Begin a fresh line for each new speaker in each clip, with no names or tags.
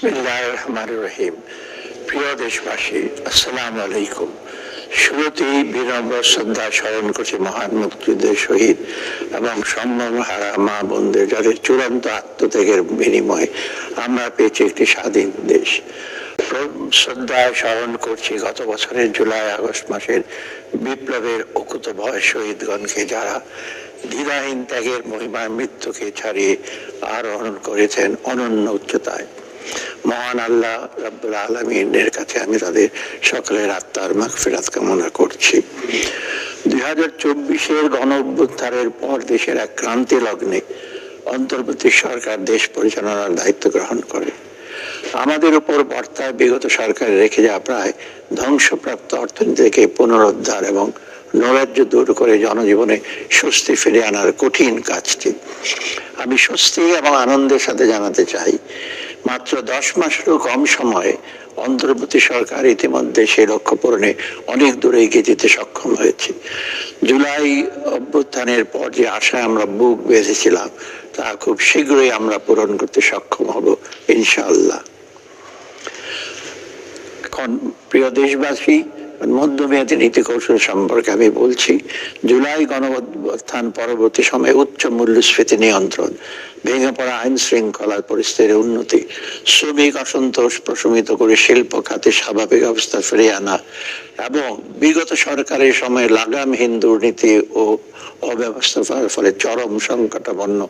বিসমিল্লাহ রহমান রহিম। প্রিয় দেশবাসী, আসসালামু আলাইকুম। শুরুতেই বিনম্র শ্রদ্ধা স্মরণ করছি মহান মুক্তিযুদ্ধের শহীদ এবং সম্মান হারা মা বোনদের, যাদের চূড়ান্ত আত্মত্যাগের বিনিময়ে আমরা পেয়েছি একটি স্বাধীন দেশ। শ্রদ্ধায় স্মরণ করছি গত বছরের জুলাই, আগস্ট মাসের বিপ্লবের অকুত ভয় শহীদগণকে, যারা দ্বিধাহীন ত্যাগের মহিমায় মৃত্যুকে ছাড়িয়ে আরোহণ করেছেন অনন্য উচ্চতায়। মহান আল্লাহ রাব্বুল আলমিনের কাছে আমি তাদের সকলের আত্মার মাগফিরাত কামনা করছি। দুই হাজার চব্বিশের গণ অভ্যুত্থানের পর দেশের এক ক্রান্তি লগ্নে অন্তর্বর্তী সরকার দেশ পরিচালনার দায়িত্ব গ্রহণ করে। আমাদের উপর বর্তায় বিগত সরকার রেখে যাওয়া প্রায় ধ্বংসপ্রাপ্ত অর্থনীতিকে পুনরুদ্ধার এবং নৈরাজ্য দূর করে জনজীবনে স্বস্তি ফিরে আনার কঠিন কাজটি। আমি স্বস্তি এবং আনন্দের সাথে জানাতে চাই মাত্র দশ মাসেরও কম সময়ে অন্তর্বর্তী সরকার ইতিমধ্যে সেই লক্ষ্য পূরণে অনেক দূরে এগিয়ে যেতে সক্ষম হয়েছে। জুলাই অভ্যুত্থানের পর যে আশায় আমরা বুক বেঁধেছিলাম, তা খুব শীঘ্রই আমরা পূরণ করতে সক্ষম হব, ইনশাআল্লাহ। এখন প্রিয় দেশবাসী মধ্যমেয়াদী নীতি কৌশল সম্পর্কে আমি বলছি, জুলাই গণঅভ্যুত্থান পরবর্তী সময়ে উচ্চ মূল্যস্ফীতি নিয়ন্ত্রণ, ভেঙে পড়া আইন শৃঙ্খলার পরিস্থিতির উন্নতি, শ্রমিক অসন্তোষ প্রশমিত করে শিল্প খাতে স্বাভাবিক অবস্থা ফিরিয়ে আনা এবং বিগত সরকারের সময় লাগামহীন দুর্নীতি ও অব্যবস্থার ফলে চরম সংকটাপন্ন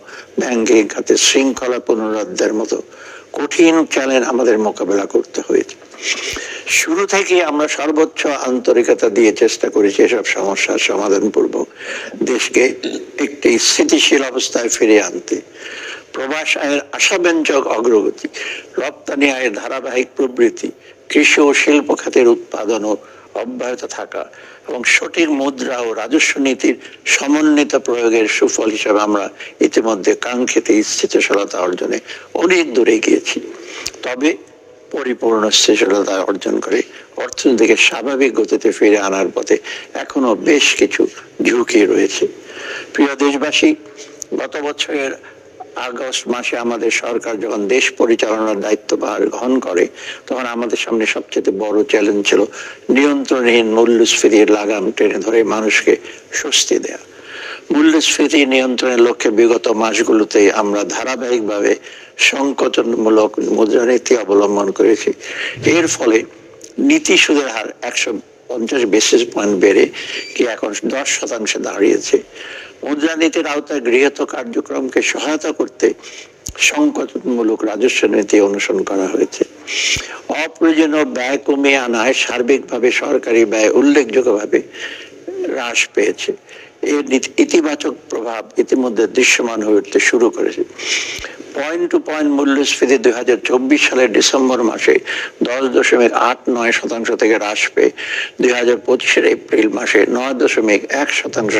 ব্যাংকিং খাতে শৃঙ্খলা পুনরুদ্ধার মতো কঠিন চ্যালেঞ্জ আমাদের মোকাবেলা করতে হয়েছে। শুরু থেকে আমরা সর্বোচ্চ আন্তরিকতা দিয়ে চেষ্টা করেছি এসব সমস্যার সমাধান পূর্বক দেশকে একটি স্থিতিশীল অবস্থায় ফিরিয়ে আনতে। প্রবাস আয়ের আশাব্যঞ্জক অগ্রগতি, রপ্তানি আয়ের ধারাবাহিক প্রবৃদ্ধি কৃষি ও শিল্প খাতের উৎপাদন ও অব্যাহত থাকা এবং সঠিক মুদ্রা ও রাজস্ব নীতির সমন্বিত প্রয়োগের সুফল হিসাবে আমরা ইতিমধ্যে কাঙ্ক্ষিত স্থিতিশীলতা অর্জনে অনেক দূরে গিয়েছি তবে পরিপূর্ণ স্থিতিশীলতা অর্জন করে। অর্থনীতিকে স্বাভাবিক গতিতে ফিরে আনার পথে এখনও বেশ কিছু ঝুঁকি রয়েছে। প্রিয় দেশবাসী, গত বছরের আগস্ট মাসে আমাদের সরকার যখন দেশ পরিচালনার দায়িত্বভার গ্রহণ করে, তখন আমাদের সামনে সবচেয়ে বড় চ্যালেঞ্জ ছিল নিয়ন্ত্রণহীন মূল্যস্ফীতির লাগাম টেনে ধরে মানুষকে স্বস্তি দেয়া। মূল্যস্ফীতি নিয়ন্ত্রণের লক্ষ্যে বিগত মাসগুলোতে আমরা ধারাবাহিকভাবে সংকোচনমূলক মুদ্রানীতি অবলম্বন করেছি। এর ফলে নীতি সুদের হার একশো পঞ্চাশ বেসিস পয়েন্ট বেড়ে কি এখন দশ শতাংশে দাঁড়িয়েছে। মুদ্রানীতির আওতায় গৃহীত কার্যক্রমকে সহায়তা করতে সংকটমূলক রাজস্ব নীতি অনুসরণ করা হয়েছে। অপ্রয়োজনীয় ব্যয় কমিয়ে আনায় সার্বিকভাবে সরকারি ব্যয় উল্লেখযোগ্যভাবে হ্রাস পেয়েছে। এর ইতিবাচক প্রভাব ইতিমধ্যে দৃশ্যমান হয়ে উঠতে শুরু করেছে। পয়েন্ট টু পয়েন্ট মূল্যস্ফীতি দুই হাজার চব্বিশ সালের ডিসেম্বর মাসে দশ দশমিক আট নয় শতাংশ থেকে হ্রাস পেয়ে দুই হাজার পঁচিশের এপ্রিল মাসে নয় দশমিক এক শতাংশ